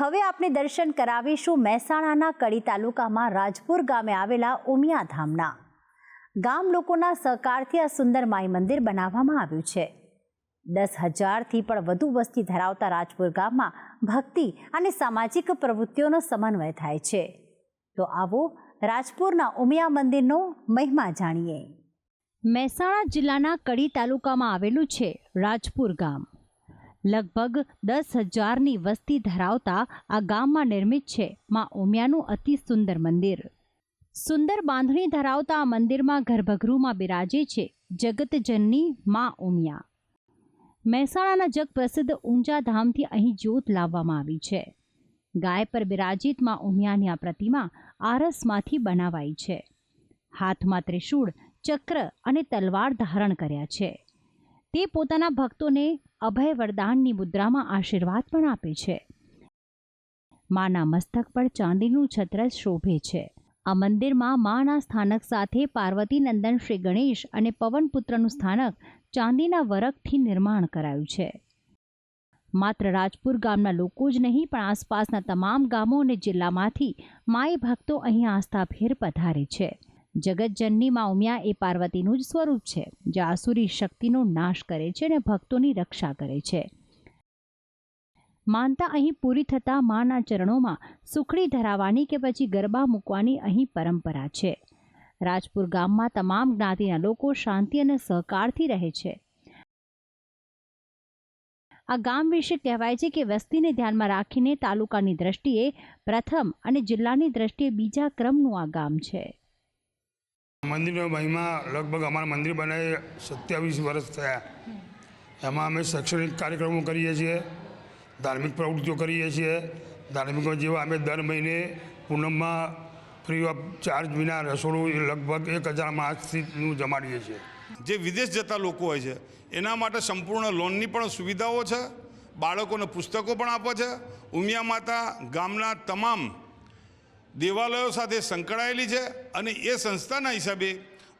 હવે આપણે દર્શન કરાવીશું મહેસાણાના કડી તાલુકામાં રાજપુર ગામે આવેલા ઉમિયા ધામના. ગામ લોકોના સહકારથી આ સુંદર માઈ મંદિર બનાવવામાં આવ્યું છે. દસ હજારથી પણ વધુ વસ્તી ધરાવતા રાજપુર ગામમાં ભક્તિ અને સામાજિક પ્રવૃત્તિઓનો સમન્વય થાય છે. તો આવો રાજપુરના ઉમિયા મંદિરનો મહિમા જાણીએ. મહેસાણા જિલ્લાના કડી તાલુકામાં આવેલું છે રાજપુર ગામ. લગભગ દસ હજારની વસ્તી ધરાવતા આ ગામમાં નિર્મિત છે માં ઉમિયાનું અતિ સુંદર મંદિર. સુંદર બાંધણી ધરાવતા આ મંદિરમાં ગર્ભગૃહમાં બિરાજે છે જગતજનની માં ઉમિયા. મહેસાણાના જગ પ્રસિદ્ધ ઊંચા ધામથી અહીં જ્યોત લાવવામાં આવી છે. ગાય પર બિરાજિતમાં ઉમિયાની આ પ્રતિમા આરસમાંથી બનાવાઈ છે. હાથમાં ત્રિશૂળ, ચક્ર અને તલવાર ધારણ કર્યા છે. તે પોતાના ભક્તોને અભય વરદાનની મુદ્રામાં આશીર્વાદ પણ આપે છે. માના મસ્તક પર ચાંદીનું છત્ર શોભે છે. આ મંદિરમાં માના સ્થાનક સાથે પાર્વતી નંદન શ્રી ગણેશ અને પવનપુત્રનું સ્થાનક ચાંદીના વરખથી નિર્માણ કરાયું છે. માત્ર રાજપુર ગામના લોકો જ નહીં, પણ આસપાસના તમામ ગામો અને જિલ્લામાંથી માય ભક્તો અહીં આસ્થાભેર પધારે છે. જગતજનની માં ઉમિયા એ પાર્વતીનું જ સ્વરૂપ છે, જે આસુરી શક્તિનો નાશ કરે છે અને ભક્તોની રક્ષા કરે છે. માનતા અહીં પૂરી થતાં માના ચરણોમાં સુખડી ધરાવવાની કે પછી ગરબા મૂકવાની અહીં પરંપરા છે. રાજપુર ગામમાં તમામ જ્ઞાતિના લોકો શાંતિ અને સહકારથી રહે છે. આ ગામ વિશે કહેવાય છે કે વસ્તીને ધ્યાનમાં રાખીને તાલુકાની દ્રષ્ટિએ પ્રથમ અને જિલ્લાની દ્રષ્ટિએ બીજા ક્રમનું આ ગામ છે. મંદિરનો મહિમા લગભગ અમારા મંદિર બનાવે સત્યાવીસ વર્ષ થયા. એમાં અમે શૈક્ષણિક કાર્યક્રમો કરીએ છીએ, ધાર્મિક પ્રવૃત્તિઓ કરીએ છીએ. ધાર્મિકો જેવા અમે દર મહિને પૂનમમાં ફ્રી ઓફ ચાર્જ વિના રસોડું લગભગ એક હજાર માસથીનું જમાડીએ છીએ. જે વિદેશ જતા લોકો હોય છે, એના માટે સંપૂર્ણ લોનની પણ સુવિધાઓ છે, બાળકોને પુસ્તકો પણ આપે છે. ઉમિયા માતા ગામના તમામ દેવાલયો સાથે સંકળાયેલી છે અને એ સંસ્થાના હિસાબે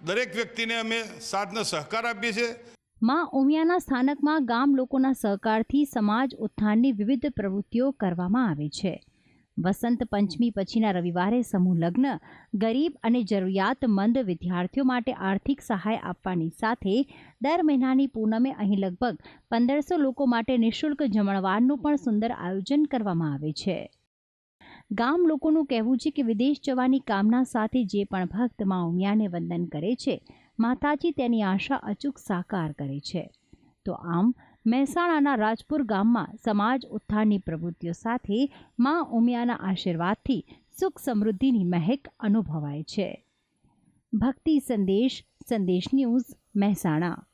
દરેક વ્યક્તિને અમે સાથનો સહકાર આપીએ છીએ. માં ઉમિયાના સ્થાનકમાં ગામ લોકોના સહકારથી સમાજ ઉત્થાનની વિવિધ પ્રવૃત્તિઓ કરવામાં આવે છે. વસંત પંચમી પછીના રવિવારે સમૂહ લગ્ન, ગરીબ અને જરૂરિયાતમંદ વિદ્યાર્થીઓ માટે આર્થિક સહાય આપવાની સાથે દર મહિનાની પૂનમે અહીં લગભગ પંદરસો લોકો માટે નિઃશુલ્ક જમણવારનું પણ સુંદર આયોજન કરવામાં આવે છે. ગામ લોકોનું કહેવું છે કે વિદેશ જવાની કામના સાથે જે પણ ભક્ત મા ઉમિયાને વંદન કરે છે, માતાજી તેની આશા અચૂક સાકાર કરે છે. તો આમ, મહેસાણાના રાજપુર ગામમાં સમાજ ઉત્થાનની પ્રવૃત્તિઓ સાથે મા ઉમિયાના આશીર્વાદથી સુખ સમૃદ્ધિની મહેક અનુભવાય છે. ભક્તિ સંદેશ સંદેશ ન્યૂઝ, મહેસાણા.